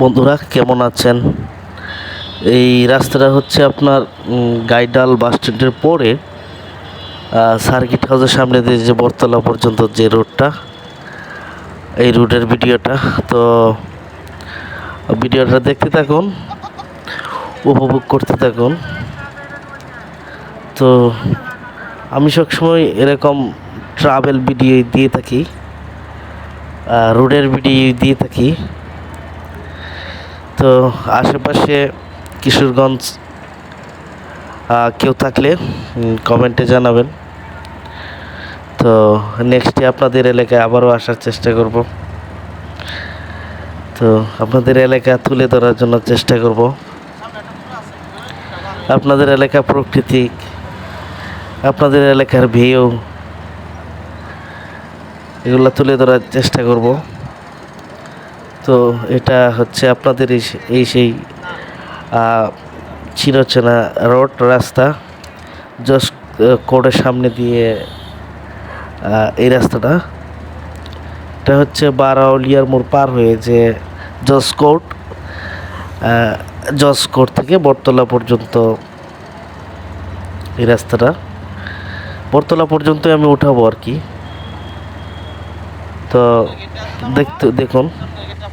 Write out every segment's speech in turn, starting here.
বন্ধুরা, কেমন আছেন? এই রাস্তাটা হচ্ছে আপনার গাইডাল বাস স্ট্যান্ডের পরে। সার্কিট হাউসের সামনে দিয়ে যে বটতলা পর্যন্ত যে রোডটা, এই রুটের ভিডিওটা। তো ভিডিওটা দেখতে থাকুন, উপভোগ করতে থাকুন। তো আমি সবসময় এরকম ট্রাভেল ভিডিও দিয়ে থাকি রোডের ভিডিও দিয়ে থাকি। তো আশেপাশে কিশোরগঞ্জ কেউ থাকলে কমেন্টে জানাবেন। তো নেক্সটে আপনাদের এলাকায় আবারও আসার চেষ্টা করব। তো আপনাদের এলাকা তুলে ধরার জন্য চেষ্টা করব। আপনাদের এলাকা প্রকৃতি, আপনাদের এলাকার ভিউ, এগুলো তুলে ধরার চেষ্টা করব। তো এটা হচ্ছে আপনাদের এই সেই চিরচেনা রোড রাস্তা জাস্ট কোর্টের সামনে দিয়ে এই রাস্তাটা। এটা হচ্ছে বারাউলিয়ার মোড় পার হয়ে যে জজ কোর্ট জজ কোর্ট থেকে বটতলা পর্যন্ত এই রাস্তাটা। বটতলা পর্যন্ত আমি উঠাবো আর কি। তো দেখতে দেখুন।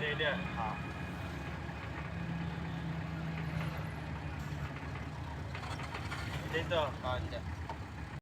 দেবো এটা এটা হ্যাঁ এটাই তো হ্যাঁ এটা